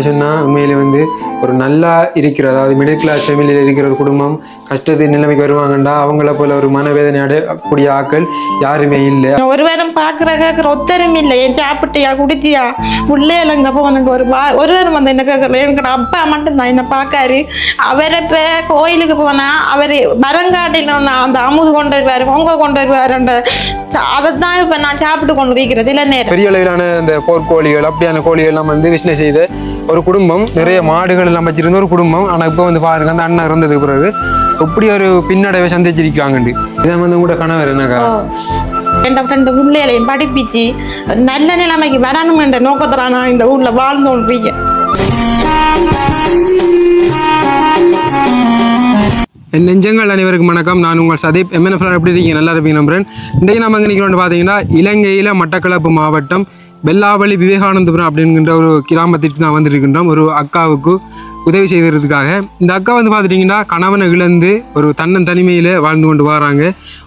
சொன்னால் உண்மையிலே வந்து ஒரு நல்லா இருக்கிற அதாவது மிடில் கிளாஸ் ஃபேமிலியில் இருக்கிற ஒரு குடும்பம் கஷ்டத்தின் நிலைமைக்கு வருவாங்கண்டா? அவங்கள போல ஒரு மனவேதனை அடையக்கூடிய ஆட்கள் யாருமே இல்லை. ஒருவரும் பார்க்குற கேட்குற ஒத்தரும் இல்லை. என் சாப்பிட்டியா குடிச்சியா? உள்ளே இல்லைங்க உனக்கு ஒரு வா ஒருவரும் வந்து என்ன கேட்கல எனக்கு அப்பா மட்டும்தான் என்ன பார்க்காரு. அவரை இப்போ கோயிலுக்கு போனால் அவர் மரங்காட்டில் அந்த அமுது கொண்டு வருவார் பொங்க கொண்டு வருவார் அதை தான் இப்போ நான் சாப்பிட்டு கொண்டு இருக்கிறது. இல்லை நேரம். பெரிய அளவிலான இந்த போர்க்கோழிகள் அப்படியான கோழிகள் எல்லாம் வந்து பிஸ்னஸ் செய்த ஒரு குடும்பம். நிறைய மாடுகள் எல்லாம் வச்சிருந்த ஒரு குடும்பம். ஆனால் இப்போ வந்து பாருங்க அந்த அண்ணன் இறந்ததுக்கு பிறகு எப்படி ஒரு பின்னடைவை சந்திச்சிருக்காங்கண்டு இதான் வந்து கூட கணவர் என்னக்கா ரெண்டு ரெண்டு பிள்ளைகளையும் படிப்பிச்சு நல்ல நிலைமைக்கு வரணும் என்ற நோக்கத்தில் நான் இந்த ஊரில் வாழ்ந்தோன்றீங்க என் நெஞ்சங்கள் அனைவருக்கும் வணக்கம். நான் உங்கள் சதீப். எம்என்எஃப் எப்படி இருக்கீங்க? நல்லா இருப்பீங்க நம்புறேன் இன்றைக்கு நம்ம எங்கே நிற்கிறோம்னு பார்த்தீங்கன்னா இலங்கையில் மட்டக்களப்பு மாவட்டம் வெள்ளாவளி விவேகானந்தபுரம் அப்படிங்கிற ஒரு கிராமத்திற்கு நான் வந்திருக்கின்றோம் ஒரு அக்காவுக்கு உதவி செய்கிறதுக்காக இந்த அக்கா வந்து பார்த்துட்டிங்கன்னா கணவனை இழந்து ஒரு தன்னன் தனிமையில் வாழ்ந்து கொண்டு வராங்க.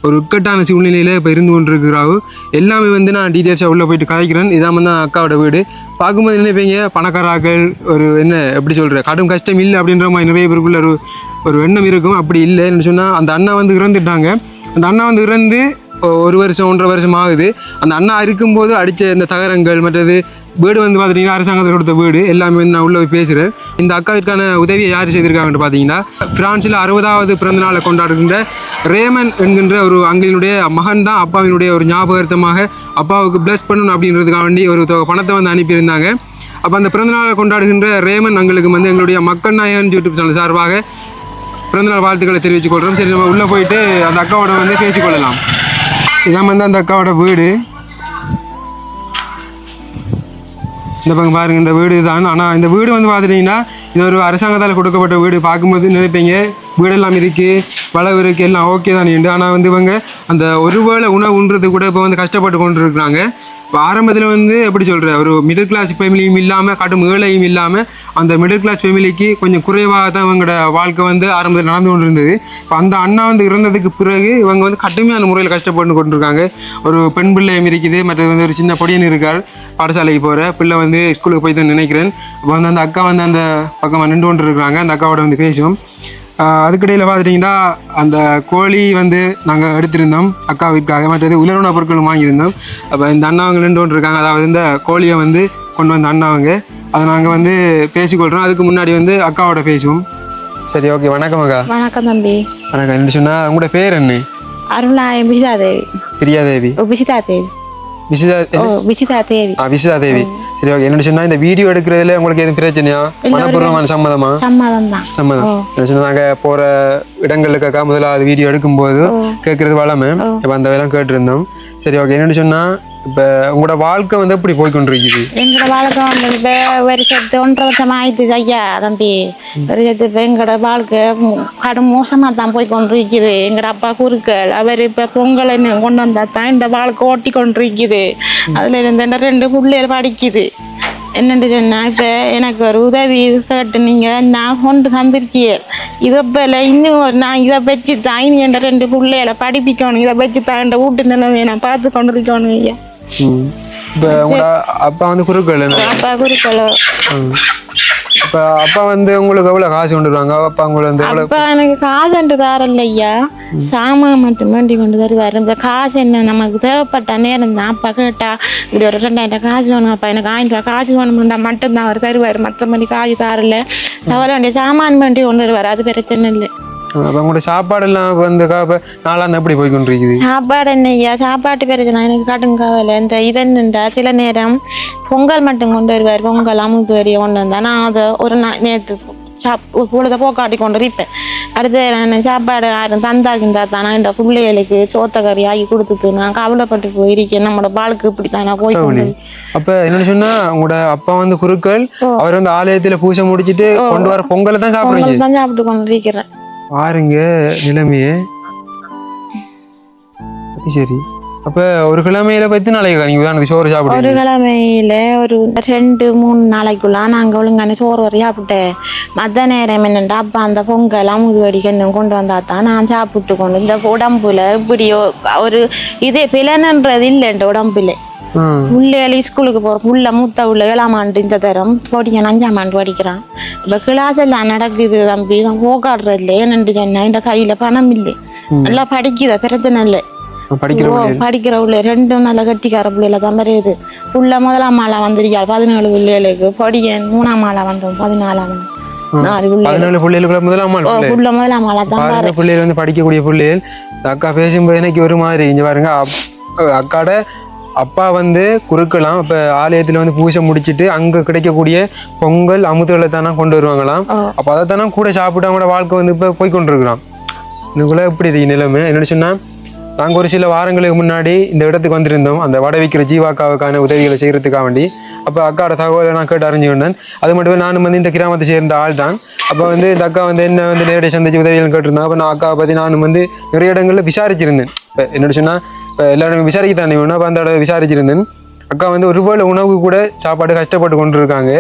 ஒரு உட்கட்டான சூழ்நிலையில் இப்போ இருந்து கொண்டு இருக்கிறாவு எல்லாமே வந்து நான் டீட்டெயில்ஸாக உள்ளே போயிட்டு கதைக்கிறேன். இதான் வந்து அக்காவோட வீடு. பார்க்கும்போது நினைப்பீங்க? பணக்காராக்கள் ஒரு என்ன எப்படி சொல்கிற கடும் கஷ்டம் இல்லை அப்படின்ற மாதிரி நிறைய பேருக்குள்ள ஒரு ஒரு எண்ணம் இருக்கும். அப்படி இல்லைன்னு சொன்னால் அந்த அண்ணா வந்து இறந்துட்டாங்க. அந்த அண்ணா வந்து இறந்து ஒரு வருஷம் ஒன்றரை வருஷம் ஆகுது. அந்த அண்ணா இருக்கும்போது அடித்த இந்த தகரங்கள் மற்றது வீடு வந்து பார்த்துட்டிங்கன்னா அரசாங்கத்தில் கொடுத்த வீடு. எல்லாமே வந்து நான் உள்ளே போய் பேசுகிறேன் இந்த அக்காவிற்கான உதவியை யார் செய்திருக்காங்கன்னு பார்த்தீங்கன்னா பிரான்சில் அறுபதாவது பிறந்த நாளை கொண்டாடுகின்ற ரேமன் என்கின்ற ஒரு அங்கினுடைய மகன் தான் அப்பாவினுடைய ஒரு ஞாபகார்த்தமாக அப்பாவுக்கு ப்ளஸ் பண்ணணும் அப்படின்றதுக்காக வேண்டி ஒரு தொகை பணத்தை வந்து அனுப்பியிருந்தாங்க. அப்போ அந்த பிறந்தநாளை கொண்டாடுகின்ற ரேமன் அங்களுக்கு வந்து எங்களுடைய மக்கள் நாயகன் யூடியூப் சேனல் சார்பாக பிறந்தநாள் வாழ்த்துக்களை தெரிவித்துக் கொள்கிறோம் சரி நம்ம உள்ளே போயிட்டு அந்த அக்காவோட வந்து பேசிக்கொள்ளலாம் இதான் வந்து அந்த அக்காவோட வீடு. இந்த பக்கம் பாருங்கள் இந்த வீடு தான் ஆனால் இந்த வீடு வந்து பார்த்துட்டிங்கன்னா இது ஒரு அரசாங்கத்தால் கொடுக்கப்பட்ட வீடு. பார்க்கும்போது நினைப்பீங்க வீடெல்லாம் இருக்குது வளவு இருக்குது எல்லாம் ஓகே தான் உண்டு ஆனால் வந்து இவங்க அந்த ஒருவேளை உணவு உண்றது கூட இப்போ வந்து கஷ்டப்பட்டு கொண்டு இருக்கிறாங்க இப்போ ஆரம்பத்தில் வந்து எப்படி சொல்கிற ஒரு மிடில் கிளாஸ் ஃபேமிலியும் இல்லாமல் காட்டும் ஏழையும் இல்லாமல் அந்த மிடில் கிளாஸ் ஃபேமிலிக்கு கொஞ்சம் குறைவாக தான் இவங்களோட வாழ்க்கை வந்து ஆரம்பத்தில் நடந்து கொண்டு இருந்தது இப்போ அந்த அண்ணா வந்து இறந்ததுக்கு பிறகு இவங்க வந்து கடுமையான முறையில் கஷ்டப்பட்டு கொண்டிருக்காங்க. ஒரு பெண் பிள்ளையும் இருக்குது மற்றது வந்து ஒரு சின்ன பொடியன் இருக்கார் பாடசாலைக்கு போகிற பிள்ளை வந்து ஸ்கூலுக்கு போய் தான் நினைக்கிறேன். இப்போ வந்து அந்த அக்கா வந்து அந்த பக்கமாக நின்று கொண்டு இருக்கிறாங்க அந்த அக்காவோட வந்து பேசுவோம். அதுக்கிடையில் பார்த்துட்டிங்கன்னா அந்த கோழி வந்து நாங்கள் எடுத்திருந்தோம். அக்காவிற்காக மற்றது உலருண பொருட்களும் வாங்கியிருந்தோம். அப்போ இந்த அண்ணாவங்க நின்று கொண்டு இருக்காங்க அதாவது இந்த கோழியை வந்து கொண்டு வந்த அண்ணாவங்க அதை நாங்கள் வந்து பேசிக்கொள்கிறோம் அதுக்கு முன்னாடி வந்து அக்காவோட பேசுவோம். சரி ஓகே. வணக்கம் அக்கா. வணக்கம் தம்பி. வணக்கம். என்ன சொன்னால் உங்களோட பேர் என்ன? தேவி பிரியாதேவி. ஓ விசிதா தேவி விசிதா விசிதா தேவி ஆ விசிதா தேவி சரி ஓகே என்ன சொன்னால் இந்த வீடியோ எடுக்கிறதுல உங்களுக்கு எதுவும் பிரச்சனையா? மனப்பூர்வமான சம்மதமா. சம்மதம் என்ன சொன்னா நாங்கள் போகிற இடங்களுக்காக முதலாவது வீடியோ எடுக்கும்போது கேட்குறது வளமை. இப்போ அந்த வேலை கேட்டிருந்தோம். சரி ஓகே என்னன்னு சொன்னால் இப்போ உங்களோட வாழ்க்கை வந்து எப்படி போய்க்கொண்டிருக்குது எங்களோட வாழ்க்கை வந்து இப்போ ஒரு சத்து ஒன்றரை வருஷம் ஆயிடுச்சு ஐயா தம்பி. ஒரு சத்து இப்போ எங்களோட வாழ்க்கை கடும் மோசமாக தான் போய் கொண்டிருக்குது. எங்களோட அப்பா குறுக்கள் அவர் இப்போ பொங்கலை கொண்டு வந்தா தான் இந்த வாழ்க்கை ஓட்டி கொண்டிருக்குது. அதில் இருந்து இந்த ரெண்டு பிள்ளைகள் படிக்குது. என்னென்று சொன்னால் இப்போ எனக்கு ஒரு உதவி கேட்டு நீங்கள் நான் கொண்டு தந்திருக்கீங்க இதை போல இன்னும் ஒரு நான் இதை வச்சு தான் என்ற ரெண்டு பிள்ளைகளை படிப்பிக்கணும். இதை வச்சு தான் என்ற வீட்டு நிலைமையை நான் பார்த்து கொண்டிருக்கணும் ஐயா. இப்போ உங்களோட அப்பா வந்து குறுக்கள் என்ன அப்பா குறுக்களோ இப்போ அப்பா வந்து உங்களுக்கு எவ்வளோ காசு கொண்டு வருவாங்க அப்பா உங்களுக்கு வந்து எவ்வளோ அப்பா எனக்கு காசு கொண்டு தரல ஐயா சாமான் மட்டும் வேண்டி கொண்டு தருவார் இந்த காசு என்ன நமக்கு தேவைப்பட்ட நேரம் தான் அப்பா கேட்டா இப்படி ஒரு ரெண்டாயிரம் காசு வேணும் அப்பா எனக்கு ஆயிரம் ரூபாய் காசு வேணும்னா மட்டும்தான் அவர் தருவார் மற்றபடி காசு தரல தவிர வேண்டிய சாமான் வேண்டி கொண்டு வருவார் அது பிரச்சனை இல்லை அப்போ உங்களோட சாப்பாடெல்லாம் வந்து இப்போ நாளாக எப்படி போய்க்கொண்டிருக்குது. சாப்பாடு என்ன ஐயா சாப்பாட்டு பிரச்சனை எனக்கு கடும் கவலை. இந்த இதன்னுண்டா சில நேரம் பொங்கல் மட்டும் கொண்டு வருவார். பொங்கல் அமுத்து வரியை கொண்டு வந்தா நான் அதை ஒரு நேற்று சாப் பொழுத போக்காட்டி கொண்டு இருப்பேன் அடுத்து நான் சாப்பாடு யாரும் தந்தாக்கிந்தா தான்? இந்த பிள்ளைகளுக்கு சோத்த கறி ஆகி கொடுத்துட்டு நான் கவலைப்பட்டு போயிருக்கேன். நம்மளோட பாலுக்கு இப்படி தான் போய் அப்ப என்னன்னு சொன்னா உங்களோட அப்பா வந்து குருக்கள் அவர் வந்து ஆலயத்துல பூஜை முடிச்சிட்டு கொண்டு வர பொங்கலை தான் சாப்பிடுறீங்க. தான் சாப்பிட்டு கொண்டு இருக்கிறேன் பாருங்க நிலைமையே. அது சரி. அப்ப ஒரு கிழமையில பத்தி நாளைக்கு நீங்க உதாரணத்துக்கு சோறு ஒரு சாப்பிடுங்க கிழமையில ஒரு ரெண்டு மூணு நாளைக்குள்ள நாங்கள் ஒழுங்கான சோறு வரை சாப்பிட்டேன் மத்த நேரம் என்னண்டா அப்பா அந்த பொங்கல் அமுது வடிக்கணும் கொண்டு வந்தா தான் நான் சாப்பிட்டு கொண்டு இந்த உடம்புல இப்படியோ ஒரு இதே பிளனன்றது இல்லை இந்த உடம்புல. பிள்ளைகள் ஸ்கூலுக்கு போகிற புள்ள மூத்த உள்ள ஏழாம் ஆண்டு இந்த தரம் பொடியன் அஞ்சாம் ஆண்டு படிக்கிறான். இப்போ கிளாஸ் எல்லாம் நடக்குது தம்பி நான் போகாடுறது இல்லை ஏன்னு சொன்னேன் இந்த கையில் பணம் இல்லை நல்லா படிக்குத பிரச்சனை இல்லை படிக்கிற உள்ள ரெண்டும் நல்ல கட்டிக்கார பிள்ளைல தான் வருது புள்ள முதலாம் மாலை வந்திருக்காள் பதினேழு பிள்ளைகளுக்கு பொடியன் மூணாம் மாலை வந்தோம் பதினாலாம் படிக்கக்கூடிய பிள்ளைகள் அக்கா பேசும்போது எனக்கு ஒரு மாதிரி இங்க பாருங்க அக்காட அப்பா வந்து குறுக்கலாம். இப்போ ஆலயத்தில் வந்து பூஜை முடிச்சிட்டு அங்கே கிடைக்கக்கூடிய பொங்கல் அமுதுகளை தானே கொண்டு வருவாங்களாம். அப்போ அதை தானே கூட சாப்பிட்டு அவங்களோட வாழ்க்கை வந்து இப்போ போய் கொண்டிருக்கிறான். இதுக்குள்ள எப்படி இருக்கு நிலைமை? என்னன்னு சொன்னால் நாங்கள் ஒரு சில வாரங்களுக்கு முன்னாடி இந்த இடத்துக்கு வந்திருந்தோம். அந்த வடை விற்கிற ஜீவாக்காவுக்கான உதவிகளை செய்கிறதுக்காக வேண்டி அப்போ அக்காவோட தகவலை நான் கேட்டு அறிஞ்சுக்கிட்டேன் அது மட்டும் நானும் வந்து இந்த கிராமத்தை சேர்ந்த ஆள் தான். அப்போ வந்து இந்த அக்கா வந்து என்ன வந்து நேரடி சந்திச்சு உதவிகள் கேட்டிருந்தாங்க. அப்போ நான் அக்காவை பற்றி நானும் வந்து நிறைய இடங்களில் விசாரிச்சிருந்தேன். இப்போ என்னோட சொன்னால் இப்போ எல்லாரும் விசாரிக்க தானே அப்போ அந்த விசாரிச்சிருந்தேன். அக்கா வந்து ஒருவேளை உணவு கூட சாப்பாடு கஷ்டப்பட்டு கொண்டு இருக்காங்க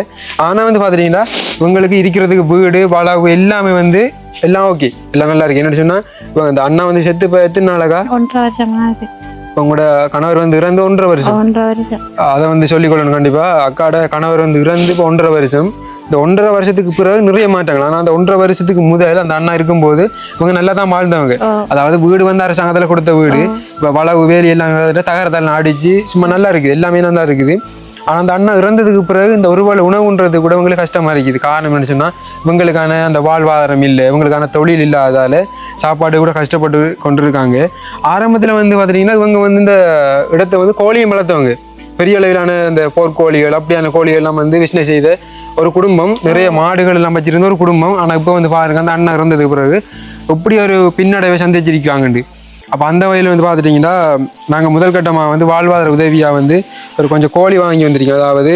ஆனால் வந்து பார்த்துட்டிங்கன்னா இவங்களுக்கு இருக்கிறதுக்கு வீடு வளவு எல்லாமே வந்து எல்லாம் ஓகே எல்லாம் நல்லா இருக்கு. என்னன்னு சொன்னால் இப்போ அந்த அண்ணா வந்து செத்து இப்போ எத்தனை நாளாக்கா உங்களோட கணவர் வந்து இறந்து ஒன்றரை வருஷம். ஒன்றரை வருஷம். அதை வந்து சொல்லிக்கொள்ளணும் கண்டிப்பாக அக்காட கணவர் வந்து இறந்து இப்போ ஒன்றரை வருஷம். இந்த ஒன்றரை வருஷத்துக்கு பிறகு நிறைய மாற்றங்கள். ஆனால் அந்த ஒன்றரை வருஷத்துக்கு முதல் அந்த அண்ணா இருக்கும்போது இவங்க நல்லா தான் வாழ்ந்தவங்க. அதாவது வீடு வந்து அரசாங்கத்தில் கொடுத்த வீடு. இப்போ வளவு வேலி எல்லாம் தகரத்தால் அடிச்சு சும்மா நல்லா இருக்குது. எல்லாமே நல்லா இருக்குது. ஆனால் அந்த அண்ணா இறந்ததுக்கு பிறகு இந்த ஒருவேளை உணவுன்றது கூட இவங்களுக்கு கஷ்டமாக இருக்குது. காரணம் என்ன சொன்னால் இவங்களுக்கான அந்த வாழ்வாதாரம் இல்லை இவங்களுக்கான தொழில் இல்லாததால் சாப்பாடு கூட கஷ்டப்பட்டு கொண்டிருக்காங்க. ஆரம்பத்தில் வந்து பார்த்தீங்கன்னா இவங்க வந்து இந்த இடத்த வந்து கோழியும் வளர்த்தவங்க. பெரிய அளவிலான இந்த போர்க்கோழிகள் அப்படியான கோழிகள் எல்லாம் வந்து பிஸ்னஸ் செய்த ஒரு குடும்பம் நிறைய மாடுகள் எல்லாம் வச்சிருந்த ஒரு குடும்பம். ஆனால் இப்போ வந்து பாருங்க அந்த அண்ணன் இறந்ததுக்கு பிறகு எப்படி ஒரு பின்னடைவை சந்திச்சிருக்காங்கண்டு. அப்போ அந்த வகையில் வந்து பார்த்துட்டிங்கன்னா நாங்கள் முதல் கட்டமாக வந்து வாழ்வாதார உதவியாக வந்து ஒரு கொஞ்சம் கோழி வாங்கி வந்திருக்கோம். அதாவது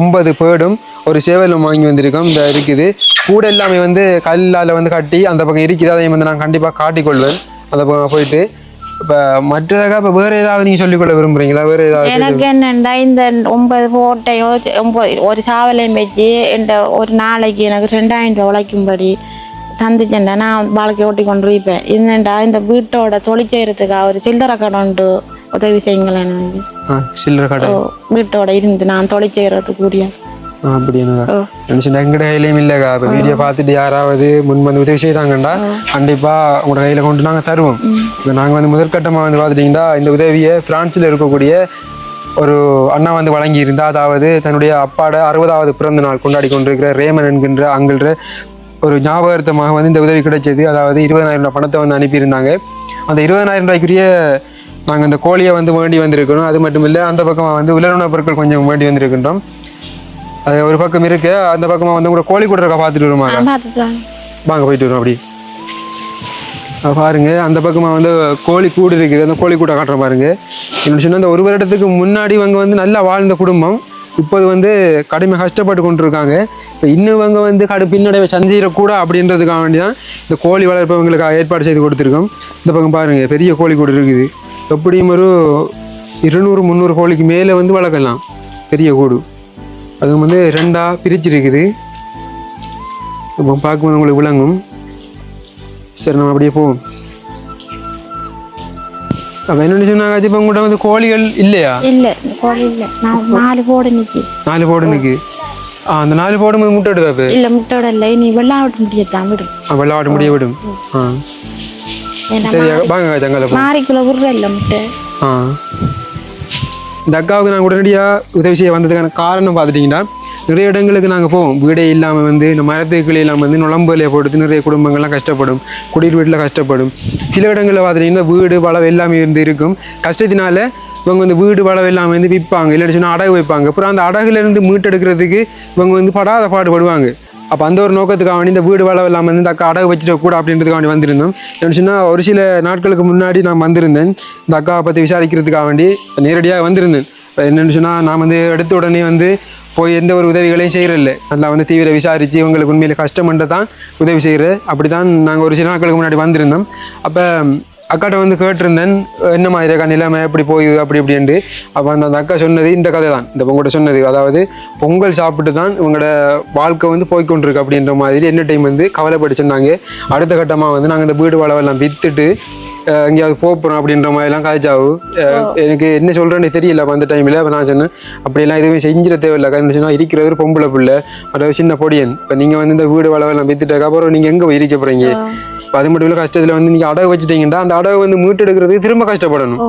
ஒன்பது பேடும் ஒரு சேவலும் வாங்கி வந்திருக்கோம். இந்த இருக்குது. கூட எல்லாமே வந்து கல்லால் வந்து கட்டி அந்த பக்கம் இருக்குது. அதையும் வந்து நான் கண்டிப்பாக காட்டிக்கொள்வேன். அந்த பக்கம் போயிட்டு இப்போ மற்றதாக இப்போ வேறு ஏதாவது நீங்கள் சொல்லிக்கொள்ள விரும்புகிறீங்களா வேறு ஏதாவது எனக்கு என்னண்டா இந்த ஒன்பது போட்டையும் ஒன்பது ஒரு சாவலையும் வச்சு இந்த ஒரு நாளைக்கு எனக்கு ரெண்டாயிரம் ரூபா உழைக்கும்படி தந்துச்சேன்டா நான் வாழ்க்கை ஓட்டி கொண்டு இருப்பேன் என்னண்டா இந்த வீட்டோட தொழில் செய்யறதுக்காக ஒரு சில்லறை கடை உண்டு. உதவி செய்யுங்களேன். எனக்கு சில்லறை கடை வீட்டோட இருந்து நான் தொழில் செய்யறதுக்குரிய ஆ அப்படியா ஓ. நினச்சிட்டு எங்கட கையிலையும் இல்லைக்கா இப்போ வீடியோ பார்த்துட்டு யாராவது முன் வந்து உதவி செய்தாங்கண்டா கண்டிப்பாக உங்களோட கையில் கொண்டு நாங்கள் தருவோம் இப்போ நாங்கள் வந்து முதற்கட்டமாக வந்து பார்த்துட்டிங்கன்னா இந்த உதவியை பிரான்ஸில் இருக்கக்கூடிய ஒரு அண்ணா வந்து வழங்கியிருந்தா அதாவது தன்னுடைய அப்பாட அறுபதாவது பிறந்த நாள் கொண்டாடி கொண்டிருக்கிற ரேமன் என்கின்ற அங்கின்ற ஒரு ஞாபகார்த்தமாக வந்து இந்த உதவி கிடைச்சது அதாவது இருபதாயிரம் ரூபாய் பணத்தை வந்து அனுப்பியிருந்தாங்க அந்த இருபதாயிரம் ரூபாய்க்குரிய நாங்கள் இந்த கோழியை வந்து வேண்டி வந்திருக்கணும் அது மட்டும் இல்லை அந்த பக்கமாக வந்து உலருணவுப் பொருட்கள் கொஞ்சம் வேண்டி வந்திருக்கின்றோம் அது ஒரு பக்கம் இருக்கு அந்த பக்கமாக வந்து கூட கோழி கூட இருக்கா பார்த்துட்டு வருமா? வாங்க போயிட்டு வரோம் அப்படி. பாருங்க அந்த பக்கமாக வந்து கோழி கூடு இருக்குது. அந்த கோழி கூட்டை காட்டுற பாருங்க. என்ன சொன்னால் அந்த ஒரு வருடத்துக்கு முன்னாடி இவங்க வந்து நல்லா வாழ்ந்த குடும்பம். இப்போது வந்து கடுமை கஷ்டப்பட்டு கொண்டிருக்காங்க. இப்போ இன்னும் இவங்க வந்து கடு பின்னடைவை சந்திச்சிடக்கூட அப்படின்றதுக்காக வேண்டி தான் இந்த கோழி வளர்ப்பவங்களுக்கு ஏற்பாடு செய்து கொடுத்துருக்கோம். இந்த பக்கம் பாருங்க பெரிய கோழி கூடு இருக்குது. எப்படியும் ஒரு இருநூறு முந்நூறு கோழிக்கு மேலே வந்து வளர்க்கலாம். பெரிய கூடு. அது வந்து ரெண்டாக பிரிச்சிருக்குது. இப்போ பார்க்கும்போது உங்களுக்கு விளங்கும். சரி நம்ம அப்படியே போவோம். அப்போ என்ன சொன்னாங்க இப்போ உங்கள்கிட்ட வந்து கோழிகள் இல்லையா? இல்லை கோழி இல்லை. நாலு போடு நிற்கி நாலு போடுனுக்கு ஆ அந்த நாலு போடும்போது முட்டை எடுதா இப்போ இல்லை முட்டோட இல்லை. நீ வெள்ளாவிட்டு முடியத்தான் விடும். வெள்ளாட்டு முடிய விடும். ஆ. சரி வாங்க ஜங்கல போ மாறிக்குள்ள விடுற இல்லை முட்டை. ஆ. இந்த அக்காவுக்கு நாங்கள் உடனடியாக உதவி செய்ய வந்ததுக்கான காரணம் பார்த்துட்டிங்கன்னா நிறைய இடங்களுக்கு நாங்கள் போவோம். வீடே இல்லாமல் வந்து இந்த மரத்துக்குள்ளே இல்லாமல் வந்து நுழம்புலையை போட்டு நிறைய குடும்பங்கள்லாம் கஷ்டப்படும். குடியிரு வீட்டில் கஷ்டப்படும். சில இடங்களில் பார்த்துட்டிங்கன்னா வீடு வளவு எல்லாமே இருந்து இருக்கும். கஷ்டத்தினால இவங்க வந்து வீடு வளவு எல்லாமே வந்து விற்பாங்க. இல்லைன்னு சொன்னால் அடகு வைப்பாங்க. அப்புறம் அந்த அடகுலேருந்து மீட்டெடுக்கிறதுக்கு இவங்க வந்து படாத பாடுபடுவாங்க. அப்போ அந்த ஒரு நோக்கத்துக்காக வேண்டி இந்த வீடு வளவு இல்லாமல் வந்து இந்த அக்கா அடகு வச்சுட்டு கூட அப்படின்றதுக்காக வேண்டி வந்திருந்தோம். என்ன சொன்னால் ஒரு சில நாட்களுக்கு முன்னாடி நான் வந்திருந்தேன். இந்த அக்காவை பற்றி விசாரிக்கிறதுக்காக வேண்டி நேரடியாக வந்திருந்தேன். இப்போ என்னென்னு சொன்னால் நான் வந்து எடுத்த உடனே வந்து போய் எந்த ஒரு உதவிகளையும் செய்கிறதில்ல நல்லா வந்து தீவிர விசாரித்து இவங்களுக்கு உண்மையில் கஷ்டமன்ற தான் உதவி செய்கிற அப்படி தான் நாங்கள் ஒரு சில நாட்களுக்கு முன்னாடி வந்திருந்தோம். அப்போ அக்காட்ட வந்து கேட்டிருந்தேன் என்ன மாதிரி நிலைமை? எப்படி போகுது? அப்படி இப்படின்ட்டு. அப்போ அந்த அந்த அக்கா சொன்னது இந்த கதை தான் இந்த உங்கள்கிட்ட சொன்னது. அதாவது பொங்கல் சாப்பிட்டு தான் இவங்களோட வாழ்க்கை வந்து போய்க்கொண்டிருக்கு அப்படின்ற மாதிரி என்ன டைம் வந்து கவலைப்பட்டு சொன்னாங்க. அடுத்த கட்டமாக வந்து நாங்கள் இந்த வீடு வளவெல்லாம் விற்றுட்டு எங்கேயாவது போகிறோம் அப்படின்ற மாதிரிலாம் காய்ச்சாவு எனக்கு என்ன சொல்கிறேன்னு தெரியல. அப்ப அந்த டைமில் அப்போ நான் சொன்னேன் அப்படியெல்லாம் எதுவுமே செஞ்சிட தேவையில்லை. காரணம் சொன்னால் இருக்கிறது ஒரு பொம்பளை பிள்ளை மற்ற ஒரு சின்ன பொடியன். இப்போ நீங்கள் வந்து இந்த வீடு வளவெல்லாம் வித்துட்டதுக்கு அப்புறம் நீங்கள் எங்கே போய் இருக்க போகிறீங்க மட்டும் இல்லை கஷ்டத்தில் வந்து நீங்கள் அடகு வச்சுட்டீங்கன்னா அந்த அடகு வந்து மீட்டெடுக்கிறதுக்கு திரும்ப கஷ்டப்படணும்.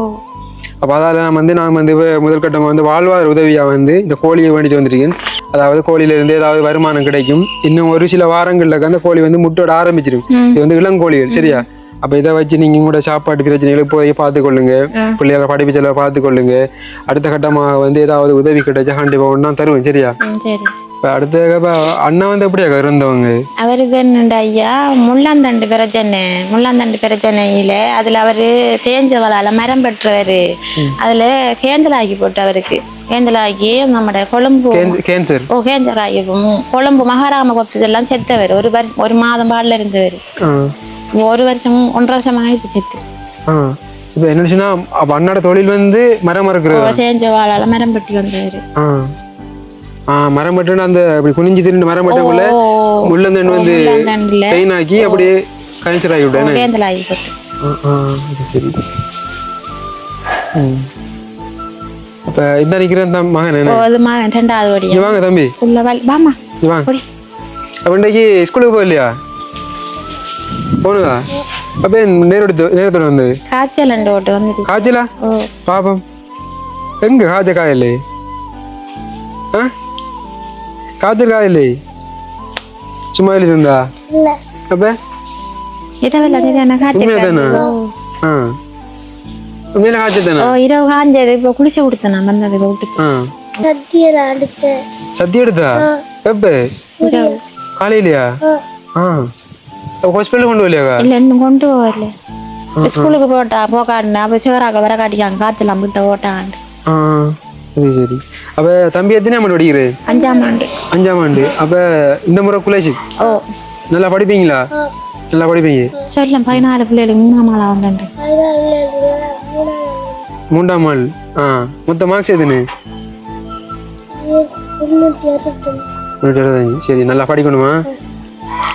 அப்போ அதால் நான் வந்து நான் வந்து முதல் கட்டமாக வந்து வாழ்வாதார உதவியாக வந்து இந்த கோழியை வேண்டிட்டு வந்திருக்கேன். அதாவது கோழியிலேருந்து ஏதாவது வருமானம் கிடைக்கும். இன்னும் ஒரு சில வாரங்களில் அந்த கோழி வந்து முட்டோட ஆரம்பிச்சிடும் இது வந்து இளங்கோழிகள் சரியா? அப்போ இதை வச்சு நீங்கள் கூட சாப்பாட்டு பிரச்சனைகளை போய் பார்த்துக்கொள்ளுங்க. பிள்ளைகளை படிப்பு செலவை பார்த்துக்கொள்ளுங்க. அடுத்த கட்டமாக வந்து ஏதாவது உதவி கிடைச்சா கண்டிப்பாக ஒன்றா தருவேன் சரியா? இப்போ அடுத்த இப்போ அண்ணன் வந்து எப்படியா இருந்தவங்க? அவருக்கு என்னண்டா ஐயா? முள்ளாந்தண்டு பிரச்சனை முள்ளாந்தண்டு பிரச்சனையில அதுல அவரு தேஞ்சவளால மரம் பெற்றவர். அதுல கேந்தலாகி போட்டு அவருக்கு. கேந்தலாகி நம்மட கொழும்பு கேன்சர். ஓ கேந்தலாகி உம், கொழும்பு மகாராம கொப்பதெல்லாம் செத்தவர். ஒரு வரு ஒரு மாதம் பாடல இருந்தவர். ஒரு வருஷம் ஒன்றரை வருஷம் ஆயிடுச்சு செத்து இப்போ என்ன சொன்னா அப்போ அண்ணோட தொழில் வந்து மரம் மறக்கிறது தேஞ்சவாளால மரம் பெட்டி வந்தவர். மரம் மட்டும் அந்த அப்படி குனிஞ்சு திரண்டு மரம் மட்டும் முள்ளந்தண்டு வந்து முள்ளாந்தண்டுல. பெயின் ஆக்கி அப்படியே கேன்சர் ஆகி விட்டேன். சரி. ம். அப்போ இந்த நிற்கிற இந்த மகன் என்ன? வாங்க தம்பி. உள்ள வாங்க. ஸ்கூலுக்கு போகலையா? போகணுதா? அப்போ நேரத்து நேரத்தோட வந்து காய்ச்சல் வந்துட்டு காய்ச்சலா? பாப்போம் எங்க காய்ச்ச காயலே? ஆ? காய்ச்சல் காயலே சும்மா எழுதிருந்தா? அப்ப? உண்மையா தானே? ஓ. ஆ. உண்மையில காய்ச்சல் தானே? ஓ இரவு காஞ்சது இப்போ குளிச்சு கொடுத்தேன் நான் வந்தது விட்டுட்டு ஆ. சத்தி எடுத்தா? எப்ப? இரவு. காலையிலயா? ஆ. ஹாஸ்பிட்டல் கொண்டு வரலையாக்கா? இல்லை இன்னும் கொண்டு போகல ஸ்கூலுக்கு போட்டா போக்காண்டு அப்போ சிவராக்க வர காட்டிக்காங்க காய்ச்சலாம் விட்ட ஓட்டாண்டு ஆ. சரி சரி. அப்ப தம்பி எத்தனை ஆண்டு படிக்கிறேன் அஞ்சாம் ஆண்டு. அஞ்சாம் ஆண்டு. அப்ப இந்த முறை குலேஷ் ஓ. நல்லா படிப்பீங்களா? நல்லா படிப்பீங்க? சொல்லம் பதினாலு பிள்ளைகளுக்கு மூணாம் ஆளா வந்தேன் மூன்றாம் ஆள். ஆ மொத்த மார்க்ஸ் எதுன்னு சரி நல்லா படிக்கணுமா?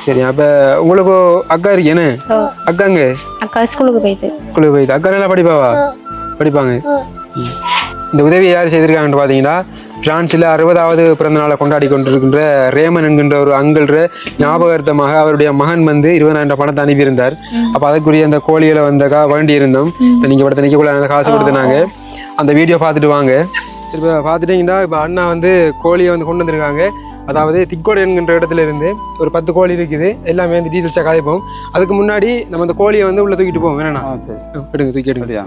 சரி அப்ப உங்களுக்கு அக்கா இருக்கேனே அக்காங்க அக்கா ஸ்கூலுக்கு போயிட்டு. குழு போயிட்டு. அக்கா நல்லா படிப்பாவா? படிப்பாங்க. இந்த உதவியை யார் செய்திருக்காங்கன்னு பார்த்தீங்கன்னா பிரான்சில் அறுபதாவது பிறந்த நாளை கொண்டாடி கொண்டிருக்கின்ற ரேமன் என்கின்ற ஒரு அங்கிள்ற ஞாபகார்த்தமாக அவருடைய மகன் வந்து இருபதாயிரம் பணத்தை அனுப்பியிருந்தார். அப்போ அதுக்குரிய அந்த கோழிகளை வந்தக்கா வேண்டி இருந்தோம் நீங்கள் படத்தை நிற்கக்குள்ள அந்த காசு கொடுத்துனாங்க அந்த வீடியோ பார்த்துட்டு வாங்க. இப்போ பார்த்துட்டீங்கன்னா இப்போ அண்ணா வந்து கோழியை வந்து கொண்டு வந்திருக்காங்க. அதாவது திக்கோடு என்கின்ற இடத்துல இருந்து ஒரு பத்து கோழி இருக்குது. எல்லாமே வந்து டீட்டெயில்ஸாக காய்ப்போம் அதுக்கு முன்னாடி நம்ம அந்த கோழியை வந்து உள்ள தூக்கிட்டு போவோம். வேணா எடுங்க தூக்கி எடுங்க.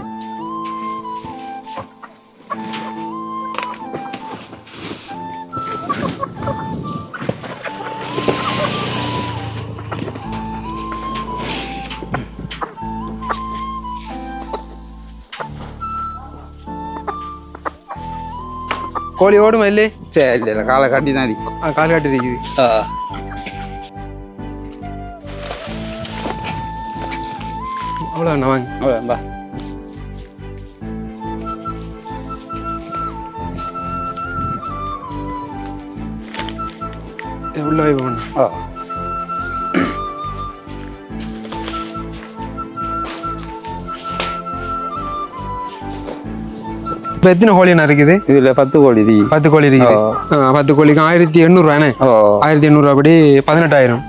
கோழி ஓடுமா இல்லே? சரி இல்லை காலை காட்டி தான் இருக்கு. ஆ கால் காட்டு இருக்குது ஆ அவ்வளோ வாங்க. அவ்வளோம்பா இது உள்ள போகணும் ஆ. இப்போ எத்தனை கோழிண்ணா இருக்குது? இதில் பத்து கோழி பத்து கோழி இருக்குது. பத்து கோழிக்கு ஆயிரத்தி எண்ணூறுவானே ஓ ஆயிரத்தி எண்ணூறுவா படி பதினெட்டாயிரம்.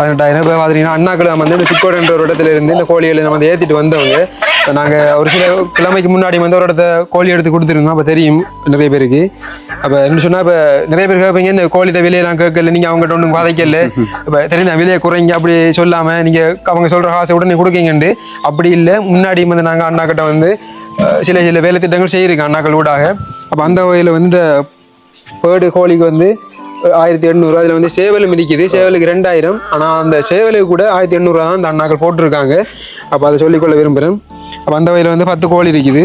பதினெட்டாயிரம். இப்போ பார்த்தீங்கன்னா அண்ணாக்கள் நம்ம வந்து இந்த திக்கோடுன்ற ஒரு இடத்துல இருந்து இந்த கோழிகளை நம்ம வந்து ஏற்றிட்டு வந்தவங்க. நாங்கள் ஒரு சில கிழமைக்கு முன்னாடி வந்து ஒரு இடத்த கோழி எடுத்து கொடுத்துருந்தோம். அப்போ தெரியும் நிறைய பேருக்கு. அப்போ என்ன சொன்னால் இப்போ நிறைய பேர் கேட்பீங்க இந்த கோழிட்ட விலையெல்லாம் கேட்கல நீங்கள் அவங்ககிட்ட ஒன்றும் பாதைக்கல இப்போ தெரியுதா விலையை குறைங்க அப்படி சொல்லாமல் நீங்கள் அவங்க சொல்கிற காசை உடனே கொடுக்கீங்கண்டு அப்படி இல்லை முன்னாடி வந்து நாங்கள் அண்ணாக்கிட்ட வந்து சில சில வேலை திட்டங்கள் செய்யிருக்கோம் அண்ணாக்கள் ஊடாக. அப்போ அந்த வகையில் வந்து இந்த பேர்டு கோழிக்கு வந்து ஆயிரத்தி எண்ணூறு அதில் வந்து சேவலும் இருக்குது சேவலுக்கு ரெண்டாயிரம் ஆனால் அந்த சேவலுக்கு கூட ஆயிரத்தி எண்ணூறுவா தான் அந்த அண்ணாக்கள் போட்டிருக்காங்க. அப்போ அதை சொல்லிக்கொள்ள விரும்புகிறேன் அப்போ அந்த வகையில் வந்து பத்து கோழி இருக்குது.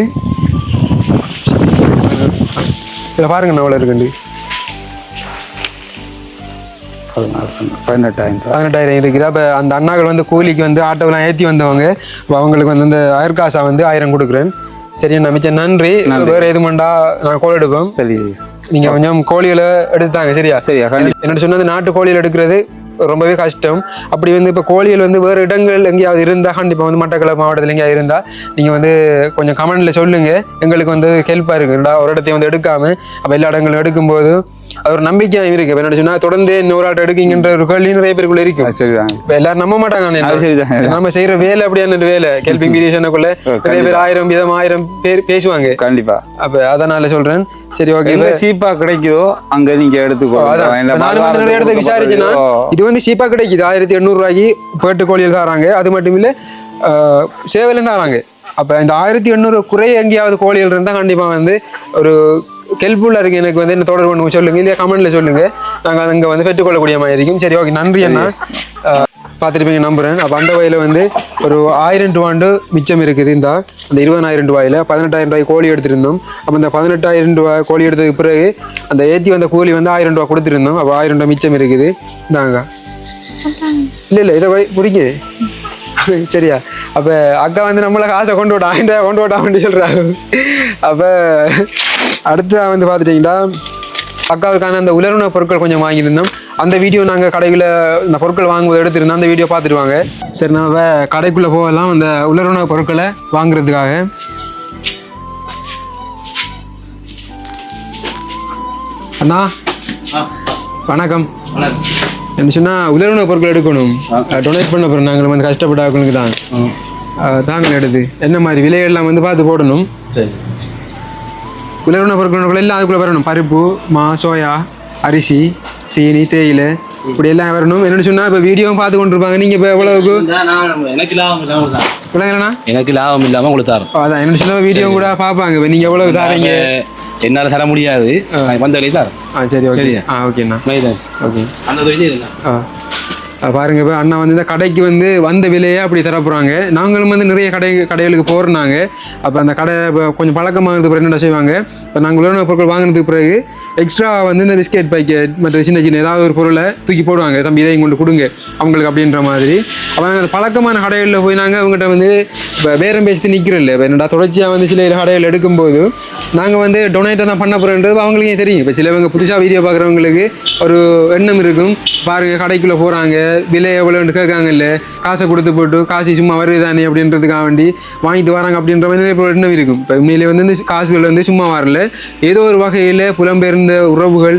இதில் பாருங்க எவ்வளோ இருக்குண்டு பதினெட்டாயிரம் பதினெட்டாயிரம் இருக்குது. அப்போ அந்த அண்ணாக்கள் வந்து கூலிக்கு வந்து ஆட்டோவெல்லாம் ஏற்றி வந்தவங்க. அப்போ அவங்களுக்கு வந்து அந்த அயற்காசா வந்து ஆயிரம் கொடுக்குறேன். சரி நான் மிச்சம் நன்றி. வேறு எது மண்டா நான் கோல் எடுப்போம். சரி. நீங்கள் கொஞ்சம் கோழிகளை எடுத்தாங்க சரியா? சரியா என்னோட சொன்னது நாட்டு கோழியில் எடுக்கிறது. ரொம்பவே கஷ்டம். அப்படி வந்து இப்போ கோழிகள் வந்து வேறு இடங்கள் எங்கேயாவது இருந்தால் கண்டிப்பாக வந்து மட்டக்களப்பு மாவட்டத்தில் எங்கேயாவது இருந்தால் நீங்கள் வந்து கொஞ்சம் கமெண்ட்டில் சொல்லுங்கள் எங்களுக்கு வந்து ஹெல்ப்பாக இருக்குடா ஒரு இடத்தையும் வந்து எடுக்காமல் அப்போ எல்லா இடங்களும் எடுக்கும்போது அது ஒரு நம்பிக்கையாக இருக்குது இப்போ என்ன சொன்னால் தொடர்ந்து இன்னொரு ஆட்டை எடுக்கீங்கன்ற ஒரு கேள்வி நிறைய பேருக்குள்ள இருக்கும். சரிதான். இப்போ எல்லாரும் நம்ப மாட்டாங்க நம்ம செய்யற வேலை அப்படியான வேலை. ஹெல்பிங் பீரியஷனுக்குள்ள நிறைய பேர் ஆயிரம் விதம் ஆயிரம் பேர் பேசுவாங்க. கண்டிப்பா. அப்ப அதனால சொல்றேன். சரி ஓகே எங்க சீப்பா கிடைக்குதோ அங்க நீங்க எடுத்துக்கோங்க நானும் வந்து இடத்த விசாரிச்சேன்னா இது வந்து சீப்பா கிடைக்குது ஆயிரத்தி எண்ணூறு ரூபாய்க்கு பேட்டு கோழியில் தராங்க. அது மட்டும் இல்ல ஆஹ், சேவலும் தராங்க. அப்ப இந்த ஆயிரத்தி எண்ணூறு குறைய எங்கேயாவது கோழிகள் இருந்தா கண்டிப்பா வந்து ஒரு ஹெல்ப்ஃபுல்லாக இருக்கு எனக்கு வந்து என்ன தொடர்பு பண்ணுங்க சொல்லுங்க. இல்லையா கமெண்ட்ல சொல்லுங்க. நாங்க அங்க வந்து பெற்றுக்கொள்ளக்கூடிய மாதிரி இருக்கும். சரி ஓகே நன்றி அண்ணா. பார்த்துருப்பீங்க நம்புறேன். அப்போ அந்த வகையில் வந்து ஒரு ஆயிரம் ரூபாண்டு மிச்சம் இருக்குது. இந்த அந்த இருபதாயிரம் ரூபாயில் பதினெட்டாயிரம் ரூபாய் கோழி எடுத்திருந்தோம். அப்போ அந்த பதினெட்டாயிரம் ரூபாய் கோழி எடுத்ததுக்கு பிறகு அந்த ஏற்றி வந்த கூலி வந்து ஆயிரம் ரூபாய் கொடுத்துருந்தோம். அப்போ ஆயிரம் ரூபாய் மிச்சம் இருக்குது. இந்தாங்க. இல்லை இல்லை இதை போய் பிடிங்க சரியா? அப்போ அக்கா வந்து நம்மளை காசை கொண்டு விட்டா ஆயிரம் ரூபாய் கொண்டு விட்டா அப்படின்னு சொல்கிறாங்க அப்போ அடுத்து வந்து பார்த்துட்டிங்கன்னா அக்காவுக்கான அந்த உலர்வுணவு பொருட்கள் கொஞ்சம் வாங்கியிருந்தோம். அந்த வீடியோ நாங்கள் கடையில் இந்த பொருட்கள் வாங்கும்போது எடுத்திருந்தோம். அந்த வீடியோ பார்த்துருவாங்க. சரி நம்ம கடைக்குள்ளே போகலாம். அந்த உலர்வுணவு பொருட்களை வாங்குறதுக்காக. அண்ணா. வணக்கம். என்ன சொன்னால் உலர்வுணவு பொருட்கள் எடுக்கணும். டொனேட் பண்ண போகிறோம் நாங்கள் வந்து கஷ்டப்பட்ட ஆட்களுக்கு தான் அஹ், தாங்கள் எடுத்து. என்ன மாதிரி விலையெல்லாம் வந்து பார்த்து போடணும். சரி. உலர்வுணவு பொருட்கள் எல்லாம் அதுக்குள்ளே வரணும். பருப்பு மா சோயா அரிசி சீனி தேயிலை இப்படி எல்லாம் வரணும். என்னென்னு சொன்னால் இப்போ வீடியோவும் பார்த்து கொண்டு இருப்பாங்க நீங்கள் இப்போ எவ்வளவுக்கு? எனக்கு லாபம் விளங்கலண்ணா எனக்கு லாபம் இல்லாமல் கொடுத்தாரு அதான். என்ன சொன்னால் வீடியோ கூட பார்ப்பாங்க. இப்போ நீங்கள் எவ்வளவு தாரீங்க? என்னால் தர முடியாது. வந்த வேலையை தரேன் ஆ சரி ஓகே? ஆ ஓகேண்ணா. மைதான் ஓகே. அந்த தொழிலே பாருங்க இப்போ அண்ணா வந்து இந்த கடைக்கு வந்து வந்த விலையே அப்படி தரப்போகிறாங்க நாங்களும் வந்து நிறைய கடை கடைகளுக்கு போகிறனாங்க அப்போ அந்த கடை இப்போ கொஞ்சம் பழக்கமானது பிறகு என்ன செய்வாங்க? இப்போ நாங்கள் உலக பொருட்கள் வாங்கினதுக்கு பிறகு எக்ஸ்ட்ரா வந்து இந்த பிஸ்கெட் பாக்கெட் மற்ற சின்ன சின்ன ஏதாவது ஒரு பொருளை தூக்கி போடுவாங்க. தம்பி இதை கொண்டு கொடுங்க. அவங்களுக்கு அப்படின்ற மாதிரி. அப்போ நாங்கள் பழக்கமான கடைகளில் போய் நாங்கள் அவங்ககிட்ட வந்து இப்போ பேரம் பேசி நிற்கிறோம் இல்லை இப்போ என்னடா தொடர்ச்சியாக வந்து சில கடைகள் எடுக்கும்போது நாங்கள் வந்து டொனேட்டை தான் பண்ண போகிறோன்றது அவங்களுக்கே தெரியும். இப்போ சிலவங்க புதுசாக வீடியோ பார்க்குறவங்களுக்கு ஒரு எண்ணம் இருக்கும். பாருங்கள் கடைக்குள்ளே போகிறாங்க விலை எவ்வளோன்னு கேட்காங்கல்ல. காசை கொடுத்து போட்டு காசு சும்மா வருது தானே அப்படின்றதுக்காக வேண்டி வாங்கிட்டு வராங்க அப்படின்ற மாதிரி எண்ணம் இருக்கும். இப்போ உண்மையிலே வந்து காசுகள் வந்து சும்மா வரல. ஏதோ ஒரு வகையில் புலம்பெயர்ந்து உறவுகள்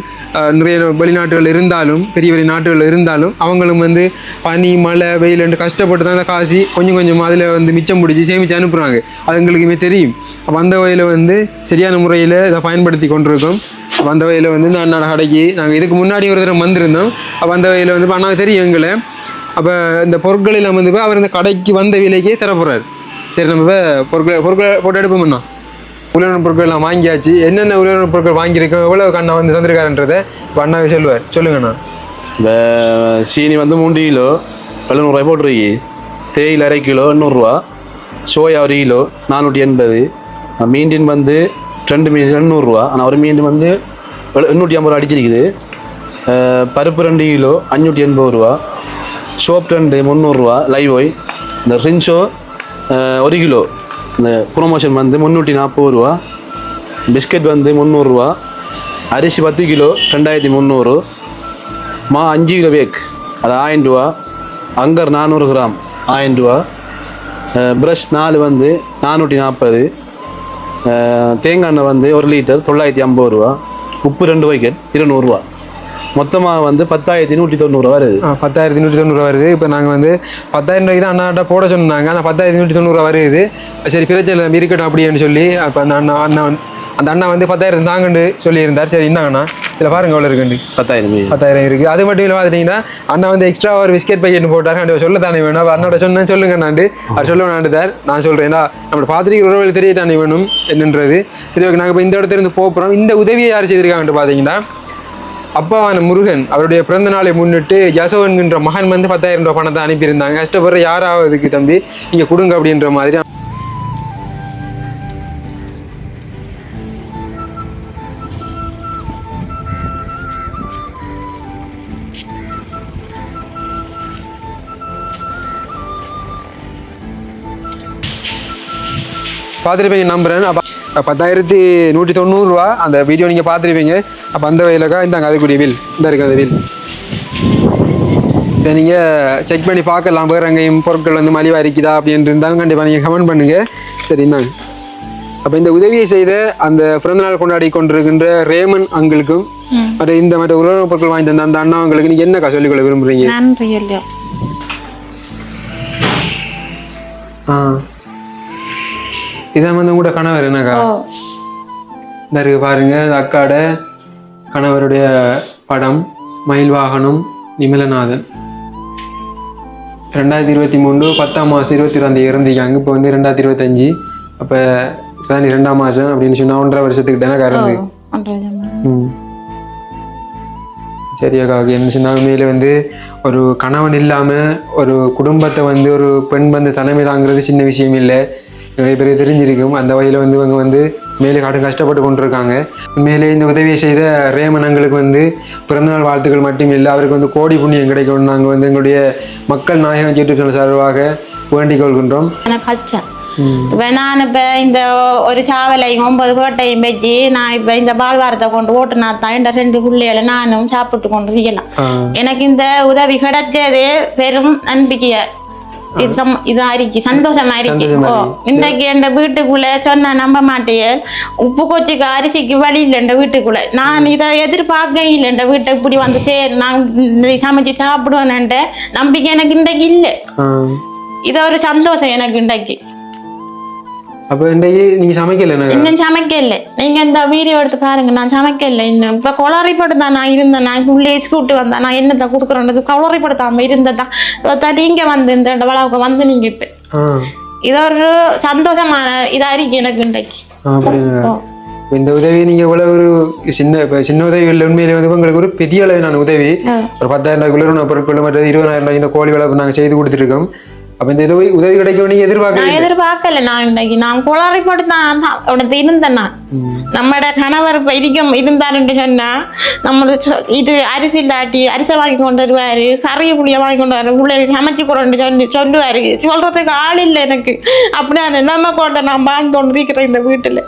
நிறைய வெளிநாட்டுகள் இருந்தாலும் பெரிய பெரிய நாட்டுகள் இருந்தாலும் அவங்களும் வந்து பனி மழை வெயில் என்று கஷ்டப்பட்டு தான் அந்த காசு கொஞ்சம் கொஞ்சம் அதில் வந்து மிச்சம் பிடிச்சி சேமித்து அனுப்புகிறாங்க அது எங்களுக்குமே தெரியும். அப்போ அந்த வகையில் வந்து சரியான முறையில் இதை பயன்படுத்தி கொண்டிருக்கோம். அப்போ அந்த வகையில் வந்து நான் கடைக்கு நாங்கள் இதுக்கு முன்னாடி ஒரு தடவை வந்திருந்தோம். அப்போ அந்த வகையில் வந்து இப்போ அண்ணா தெரியும் எங்களை. அப்போ இந்த பொருட்கள் எல்லாம் வந்து அவர் இந்த கடைக்கு வந்த விலைக்கே தரப்போகிறார் சரி நம்ம பொருட்களை பொருட்களை போட்டு எடுப்போம் அண்ணா பொருட்கள்லாம் பொருட்கள் வாங்கியாச்சு. என்னென்ன உலக பொருட்கள் வாங்கியிருக்கோம் எவ்வளவு கண்ணா வந்து தந்திருக்காருன்றதை இப்போ அண்ணாவே சொல்லுவார். சொல்லுங்கண்ணா இந்த சீனி வந்து மூன்று கிலோ எழுநூறுவாய் போட்டிருக்கி. தேயிலை அரை கிலோ எண்ணூறுரூவா சோயா ஒரு கிலோ நானூற்றி எண்பது. மீண்டின் வந்து ரெண்டு மீன் எண்ணூறுரூவா ஆனால் ஒரு மீன் வந்து எண்ணூற்றி ஐம்பது ரூபா அடிச்சிருக்குது. பருப்பு ரெண்டு கிலோ அஞ்சூற்றி எண்பது ரூபா. சோப் ரெண்டு முந்நூறுரூவா லைவ் ஒய். இந்த ரின்ஷோ ஒரு கிலோ. இந்த ப்ரொமோஷன் வந்து முந்நூற்றி நாற்பது ரூபா. பிஸ்கட் வந்து முந்நூறுரூவா அரிசி பத்து கிலோ ரெண்டாயிரத்தி முந்நூறு. மா அஞ்சு கிலோ வேக் அது ஆயிரம் ரூபா. அங்கர் நானூறு கிராம் ஆயிரம் ரூபா. ப்ரஷ் நாலு வந்து நானூற்றி நாற்பது. தேங்காய் எண்ணெய் வந்து ஒரு லிட்டர் தொள்ளாயிரத்தி ஐம்பது ரூபா. உப்பு ரெண்டு வைக்கெட் இருநூறுவா மொத்தமாக வந்து பத்தாயிரத்தி நூற்றி தொண்ணூறுவா வருது. பத்தாயிரத்தி நூற்றி தொண்ணூறுவா வருது. இப்போ நாங்கள் வந்து பத்தாயிரம் ரூபாய்க்கு தான் அண்ணாட்ட போட சொன்னாங்க. அந்த பத்தாயிரத்தி நூற்றி தொண்ணூறுவா வருது. சரி பிரச்சனை இருக்கட்டும் அப்படின்னு சொல்லி அப்போ அந்த அண்ணா அண்ணா வந்து- அந்த அண்ணா வந்து பத்தாயிரம் தாங்கன்னு சொல்லியிருந்தார். சரி இந்தாங்கண்ணா. இதில் பாருங்க எவ்வளோ இருக்குண்டு பத்தாயிரம் பத்தாயிரம் இருக்குது அது மட்டும் இல்லை பார்த்துட்டிங்கன்னா அண்ணா வந்து எக்ஸ்ட்ரா ஒரு பிஸ்கெட் பாக்கெட் போட்டார். அண்ட் சொல்ல தானே வேணும். அப்ப அண்ணாட்ட சொன்னேன் சொல்லுங்க நாண்டு அவர் சொல்ல வேண்டாம் நான் சொல்கிறேன் ஏன்னா நம்ம பார்த்துருக்கிற உறவுகள் தெரிய தானே வேணும் என்னன்றது. சரி ஓகே நாங்கள் இப்போ இந்த இடத்துல இருந்து போகிறோம் இந்த உதவியை யார் செய்திருக்காங்கன்னு பார்த்தீங்கன்னா அப்பாவான முருகன் அவருடைய பிறந்த நாளை முன்னிட்டு யசோ மகன் வந்து பத்தாயிரம் ரூபாய் பணத்தை அனுப்பியிருந்தாங்க. கஷ்டப்படுற யாராவதுக்கு தம்பி நீங்கள் கொடுங்க அப்படின்ற மாதிரி. பார்த்துருப்பீங்க நம்புறேன். அப்போ பத்தாயிரத்தி நூற்றி தொண்ணூறுரூவா அந்த வீடியோ நீங்கள் பார்த்துருப்பீங்க. அப்போ அந்த வகையிலக்கா இந்தாங்க அதுக்குரிய வில் இந்த இருக்கு அந்த வில் இதை நீங்கள் செக் பண்ணி பார்க்கலாம். வேறு எங்கேயும் பொருட்கள் வந்து மலிவாக இருக்குதா அப்படின்னு இருந்தாலும் கண்டிப்பாக நீங்கள் கமெண்ட் பண்ணுங்கள் சரி இந்தாங்க. அப்போ இந்த உதவியை செய்த அந்த பிறந்தநாள் கொண்டாடி கொண்டிருக்கின்ற ரேமன் அங்கிளுக்கும் மற்ற இந்த மற்ற உலக பொருட்கள் வாங்கி தந்த அந்த அண்ணா உங்களுக்கு நீங்கள் என்னக்கா சொல்லிக்கொள்ள விரும்புகிறீங்க ஆ. இதான் வந்து உங்களோட கணவர் என்னக்கா? இருக்கு பாருங்க அக்காட கணவருடைய படம் மயில் வாகனம் நிமலநாதன் ரெண்டாயிரத்தி இருபத்தி மூணு பத்தாம் மாதம் இருபத்தி ரெண்டாம் இறந்திருக்காங்க. இப்போ வந்து ரெண்டாயிரத்தி இருபத்தஞ்சி. அப்போ இப்போதான் இரண்டாம் மாதம் அப்படின்னு சொன்னா ஒன்றரை வருஷத்துக்கிட்ட தான் கறந்து. ம். சரி அக்கா என்ன சொன்னா உண்மையில வந்து ஒரு கணவன் இல்லாமல் ஒரு குடும்பத்தை வந்து ஒரு பெண் வந்து தலைமை தாங்கிறது சின்ன விஷயம் இல்லை. நிறைய பேர் தெரிஞ்சிருக்கும். அந்த வகையில் வந்து இவங்க வந்து மேலே காட்டும் கஷ்டப்பட்டு கொண்டிருக்காங்க. உண்மையிலே இந்த உதவியை செய்த ரேமனங்களுக்கு வந்து பிறந்தநாள் வாழ்த்துக்கள் மட்டும் இல்லை அவருக்கு வந்து கோடி புண்ணியம் கிடைக்கும் நாங்கள் வந்து எங்களுடைய மக்கள் நாயகம் சேனல் சார்பாக வேண்டிக் கொள்கின்றோம். இப்போ நான் இப்போ இந்த ஒரு சாவலையும் ஒன்பது கோட்டையும் வச்சு நான் இப்போ இந்த பால்வாரத்தை கொண்டு ஓட்டுனா தான் இந்த ரெண்டு பிள்ளைகளை நானும் சாப்பிட்டு கொண்டு இருக்கலாம். எனக்கு இந்த உதவி கிடைச்சது பெரும் நம்பிக்கைய இது சம் இது அறிக்கை சந்தோஷமா இருக்கு ஓ. இன்னைக்கு என் வீட்டுக்குள்ள சொன்னா நம்ப மாட்டேன் உப்பு கொச்சிக்கு அரிசிக்கு வழி இல்லை என் வீட்டுக்குள்ள. நான் இதை எதிர்பார்க்க இல்லை என் வீட்டை இப்படி வந்து சரி நான் சமைச்சு சாப்பிடுவேன்ட்டு நம்பிக்கை எனக்கு இன்றைக்கு இல்லை. இது ஒரு சந்தோஷம் எனக்கு இன்றைக்கு. அப்போ இன்றைக்கு நீங்கள் சமைக்கல என்ன இன்னும் சமைக்கல. நீங்க இந்த வீடியோ எடுத்து பாருங்க. நான் சமைக்கல இன்னும். இப்ப குளறிப்பட்டு தான் நான் இருந்தேன். நான் உள்ளே ஸ்கூட்டு வந்தேன். நான் என்னத்தை கொடுக்குறேன்றது குளறிப்படுத்தாம இருந்ததான் இப்ப நீங்க வந்து இந்த வளவுக்கு வந்து நீங்க இப்ப. இது ஒரு சந்தோஷமான இதா இருக்கு எனக்கு இன்றைக்கு. இந்த உதவி நீங்க இவ்வளவு ஒரு சின்ன இப்ப சின்ன உதவி இல்லை. உண்மையிலே வந்து உங்களுக்கு ஒரு பெரிய அளவிலான உதவி. ஒரு பத்தாயிரம் ரூபாய்க்குள்ள பொருட்கள் மற்ற இருபதாயிரம் ரூபாய் இந்த கோழி வளர்ப்பு நாங்கள் செய்து கொடுத்துருக்கோம் அப்ப இந்த உதவி உதவி கிடைக்கும் நீங்க எதிர்பார்க்க நான் எதிர்பார்க்கல. நான் இன்னைக்கு நான் குளறிப்பட்டு தான் உனக்கு இருந்தேன் நான். நம்மட கணவர் இருக்கும் இருந்தாருன்னு சொன்னா நம்ம இது அரிசி இல்லாட்டி அரிசி வாங்கி கொண்டு வருவாரு கறிய புளிய வாங்கி கொண்டு வருவாரு பிள்ளைங்க சமைச்சு கொண்டு சொல்லி சொல்லுவாரு. சொல்றதுக்கு ஆள் இல்லை எனக்கு. அப்படின்னா நம்ம கொண்ட நான் கொண்டு இருக்கிறேன் இந்த வீட்டுல.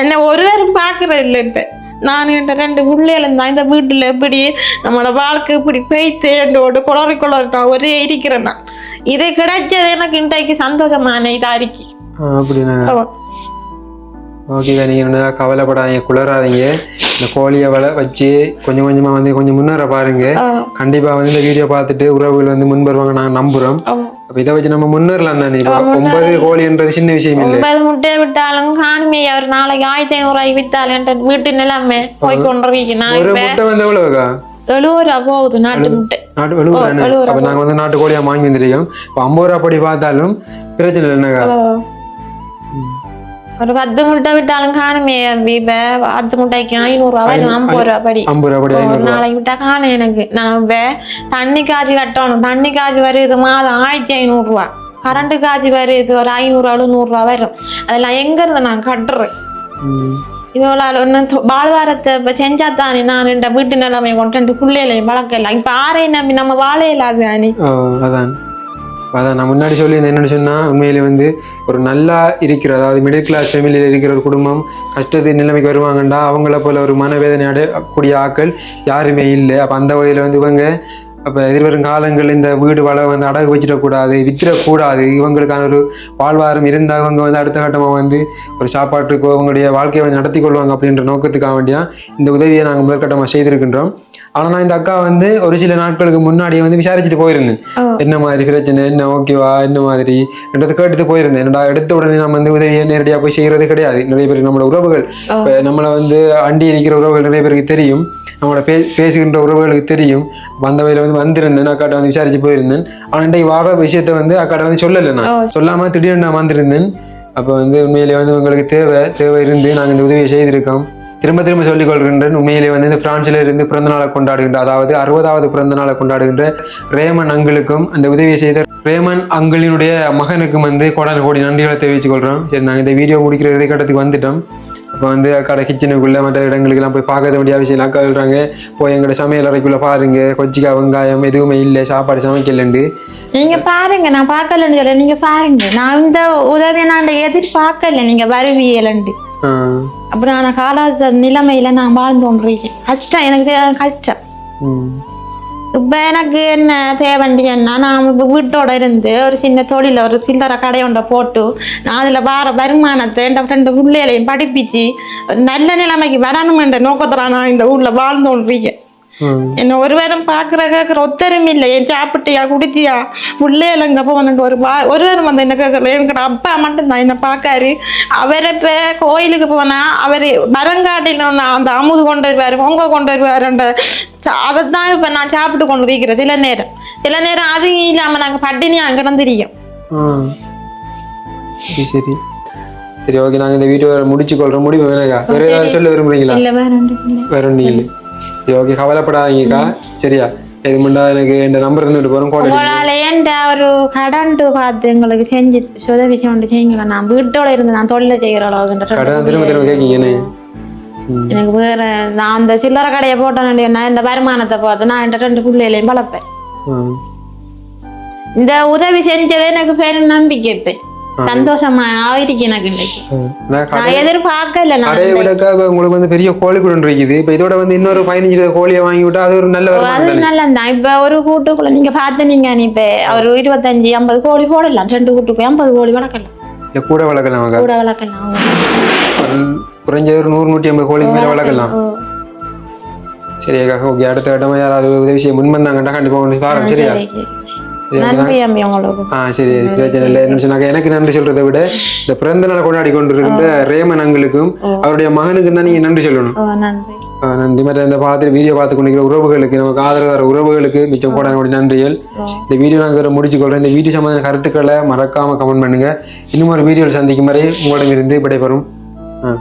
என்ன ஒருவரும் பார்க்கறது இல்லை இப்ப. நான் என்ற ரெண்டு பிள்ளைகளும் இந்த வீட்டுல இப்படி நம்மளோட வாழ்க்கை இப்படி பெய்த்து என்னோட குளறி குளறி நான் ஒரே இருக்கிறேன் நான். இது கிடைச்சது எனக்கு இன்றைக்கு சந்தோஷமான இதா இருக்கு. அப்படின்னா. ஓகே நீங்க என்ன கவலைப்படாதீங்க குளராதீங்க இந்த கோழியை வள வச்சு கொஞ்சம் கொஞ்சமா வந்து கொஞ்சம் முன்னேற பாருங்க. ஆ, கண்டிப்பா வந்து இந்த வீடியோ பார்த்துட்டு உறவுகள் வந்து முன் வருவாங்க நாங்க நம்புறோம். ஆமா. அப்ப இதை வச்சு நம்ம முன்னேறலாம் தானே ஒன்பது கோழின்றது சின்ன விஷயம் இல்லை ஒன்பது முட்டையை விட்டாலும் காணுமே அவர் நாளைக்கு ஆயிரத்தி ஐநூறு ரூபாய்க்கு வித்தாலும் என்ற வீட்டு நிலைமை போய் கொண்டிருக்கீங்க ஒரு முட்டை வந்து எவ்வளவுக்கா எழுபது ரூபா போகுது நாட்டு முட்டை நாட்டு எழுபது ஓ, எழுபது அப்ப நாங்க வந்து நாட்டு கோழியா வாங்கி வந்திருக்கோம் இப்போ ஐம்பது ரூபா படி பார்த்தாலும் பிரச்சனை இல்லை என்னக்கா ஒரு பத்து முட்டை விட்டாலும் காணுமே இப்ப பத்து முட்டைக்கு ஐநூறு ரூபா வரும் ஐம்பது ரூபா படி ஐம்பது ரூபா ஒரு நாளைக்கு விட்டா காணும் எனக்கு நான் இப்ப தண்ணி காய்ச்சி கட்டணும் தண்ணி காய்ச்சி வருது மாதம் ஆயிரத்தி ஐநூறு ரூபா கரண்ட் காய்ச்சி வருது ஒரு ஐநூறு எழுநூறு ரூபா வரும் அதெல்லாம் எங்க இருந்து நான் கட்டுறேன். இவ்வளோ ஒன்றும் வாழ்வாரத்தை இப்போ செஞ்சா தானே நான் இந்த வீட்டு நிலைமை கொண்டு பிள்ளைகளையும் வளர்க்கலாம் இப்போ ஆரை நம்பி நம்ம வாழ இல்லாது அணி அதான் அதான் நான் முன்னாடி சொல்லியிருந்தேன் என்னென்னு சொன்னால் உண்மையிலே வந்து ஒரு நல்லா இருக்கிற அதாவது மிடில் கிளாஸ் ஃபேமிலியில் இருக்கிற ஒரு குடும்பம் கஷ்டத்து நிலைமைக்கு வருவாங்கண்டா அவங்கள போல ஒரு மனவேதனை அடையக்கூடிய ஆக்கள் யாருமே இல்லை. அப்போ அந்த வகையில் வந்து இவங்க அப்போ எதிர்வரும் காலங்கள் இந்த வீடு வள வந்து அடகு வச்சிடக்கூடாது வித்திடக்கூடாது. இவங்களுக்கான ஒரு வாழ்வாரம் இருந்தால் இவங்க வந்து அடுத்த கட்டமாக வந்து ஒரு சாப்பாட்டுக்கோ அவங்களுடைய வாழ்க்கையை வந்து நடத்தி கொள்வாங்க அப்படின்ற நோக்கத்துக்காக வேண்டியா இந்த உதவியை நாங்கள் முதற்கட்டமாக செய்திருக்கின்றோம். ஆனால் நான் இந்த அக்கா வந்து ஒரு சில நாட்களுக்கு முன்னாடியே வந்து விசாரிச்சுட்டு போயிருந்தேன். என்ன மாதிரி பிரச்சனை என்ன ஓகேவா என்ன மாதிரி என்றதை கேட்டுட்டு போயிருந்தேன். என்னடா எடுத்த உடனே நம்ம வந்து உதவியை நேரடியாக போய் செய்கிறது கிடையாது. நிறைய பேருக்கு நம்மளோட உறவுகள். இப்போ நம்மளை வந்து அண்டி இருக்கிற உறவுகள் நிறைய பேருக்கு தெரியும். நம்மளோட பே பேசுகின்ற உறவுகளுக்கு தெரியும். வந்த வகையில் வந்து வந்திருந்தேன். அக்காட்ட வந்து விசாரிச்சு போயிருந்தேன். ஆனால் இன்றைக்கு வார விஷயத்த வந்து அக்காட்ட வந்து சொல்லலை நான். சொல்லாம திடீர்னு நான் வந்திருந்தேன். அப்போ வந்து உண்மையிலே வந்து உங்களுக்கு தேவை தேவை இருந்து நாங்கள் இந்த உதவியை செய்திருக்கோம். திரும்ப திரும்ப சொல்லிக் கொள்கின்றேன். உண்மையிலே வந்து இந்த பிரான்சில் இருந்து பிறந்த நாளை கொண்டாடுகின்ற அதாவது அறுபதாவது பிறந்த நாளை கொண்டாடுகின்ற ரேமன் அங்கிளுக்கும் அந்த உதவியை செய்த ரேமன் அங்கிளினுடைய மகனுக்கும் வந்து கோடான கோடி நன்றிகளை தெரிவித்துக் கொள்கிறோம் சரி நாங்கள் இந்த வீடியோ முடிக்கிற இறுதி கட்டத்துக்கு வந்துட்டோம். அப்போ வந்து கடை கிச்சனுக்குள்ளே மற்ற இடங்களுக்கெல்லாம் போய் பார்க்க வேண்டிய அவசியம் அக்கா சொல்கிறாங்க போய் எங்களோட சமையல் அறைக்குள்ளே பாருங்க. கொச்சிக்காய் வெங்காயம் எதுவுமே இல்லை. சாப்பாடு சமைக்கலண்டு. நீங்க பாருங்க நான் பார்க்கலன்னு சொல்ல நீங்க பாருங்க. நான் இந்த உதவியை நான் எதிர்பார்க்கல. நீங்க வருவியலண்டு. அப்படியான கால நிலைமையில நான் வாழ்ந்து கொண்டிருக்கேன் கஷ்டம். எனக்கு கஷ்டம். இப்போ எனக்கு என்ன தேவண்டியன்னா நான் இப்போ வீட்டோட இருந்து ஒரு சின்ன தொழில ஒரு சில்லற கடையொண்ட போட்டு நான் அதில் வர வருமானத்தை என் ரெண்டு பிள்ளைகளையும் படிப்பிச்சு ஒரு நல்ல நிலைமைக்கு வரணுமென்ற நோக்கத்தில் நான் இந்த ஊரில் வாழ்ந்து கொண்டிருக்கேன் என்ன ஒருவரும் பார்க்குற கேட்குற ஒத்தரும் இல்லை. என் சாப்பிட்டியா குடிச்சியா? பிள்ளைகள் எங்கே போகணுன்ட்டு ஒரு பா ஒருவரும் வந்து என்ன கேட்கல என்கிட்ட அப்பா மட்டும்தான் என்ன பார்க்காரு. அவர் இப்போ கோயிலுக்கு போனால் அவர் மரங்காட்டில் ஒன்று அந்த அமுது கொண்டு வருவார் பொங்க கொண்டு வருவாருன்ற அதை தான் இப்போ நான் சாப்பிட்டு கொண்டு இருக்கிறேன் சில நேரம். சில நேரம் அது இல்லாமல் நாங்கள் பட்டினியாக கிடந்திரிக்கோம் ஆ. சரி சரி. சரி ஓகே நாங்கள் இந்த வீடியோ முடிச்சு கொள்றோம். முடிவு வேணாக்கா வேற ஏதாவது சொல்ல விரும்புறீங்களா? வேற ஒன்றும் இல்லை. ஓகே கவலைப்படாதீங்கக்கா. சரியா? இது முண்டா எனக்கு இந்த நம்பர் தந்துட்டு போகிறோம் கோடை உங்களால் ஏன்டா ஒரு கடன்ட்டு பார்த்து எங்களுக்கு செஞ்சு உதவி செய்ய செய்யுங்களா? நான் வீட்டோட இருந்து நான் தொழிலை செய்கிற அளவுக்கு கடன் திரும்ப திரும்ப கேட்கீங்கன்னு. எனக்கு வேற நான் அந்த சில்லறை கடையை போட்டேன் நான் இந்த வருமானத்தை பார்த்து நான் என் ரெண்டு பிள்ளைகளையும் வளர்ப்பேன். இந்த உதவி செஞ்சதே எனக்கு பெரும் நம்பிக்கை இப்போ. சந்தோஷமா ஆயிருக்கு எனக்கு. நான் எதிர்பார்க்கல கடையை விடக்கா உங்களுக்கு வந்து பெரிய கோழி கூட இருக்குது இப்போ இதோட வந்து இன்னொரு பதினஞ்சு இருபது கோழியை வாங்கி விட்டா அது ஒரு நல்ல அது தானே நல்லதான் இப்ப ஒரு கூட்டுக்குள்ள நீங்க பாத்துனீங்க நீ இப்ப ஒரு இருபத்தஞ்சு ஐம்பது கோழி போடலாம் ரெண்டு கூட்டுக்கு ஐம்பது கோழி வளர்க்கலாம் இல்லை கூட வளர்க்கலாம். கூட வளர்க்கலாம் ஒரு குறைஞ்சது ஒரு நூறு நூற்றி ஐம்பது கோழிக்கு மேலே வளர்க்கலாம் ஓ, சரி அக்கா ஓகே அடுத்த கட்டமாக யாராவது உதவி செய்ய முன் கண்டிப்பாக சரியா. நன்றி உங்களுக்கு ஆ சரி பிரச்சனை இல்லை என்ன சொன்னாக்க எனக்கு நன்றி சொல்றதை விட இந்த பிறந்த நாளை கொண்டாடி கொண்டிருக்கின்ற ரேமன் அங்கிளுக்கும் அவருடைய மகனுக்கும் தான் நீங்க நன்றி சொல்லணும் நன்றி நன்றி மற்ற இந்த பார்த்து வீடியோ பார்த்து கொண்டிருக்கிற உறவுகளுக்கு நமக்கு ஆதரவு உறவுகளுக்கு மிச்சம் என்னுடைய நன்றிகள். இந்த வீடியோ நாங்கள் முடிச்சுக்கொள்றோம் இந்த வீடியோ சம்பந்த கருத்துக்களை மறக்காம கமெண்ட் பண்ணுங்க இன்னும் ஒரு வீடியோவில் சந்திக்கும் வரை உங்களிடமிருந்து விடைபெறும் ஆ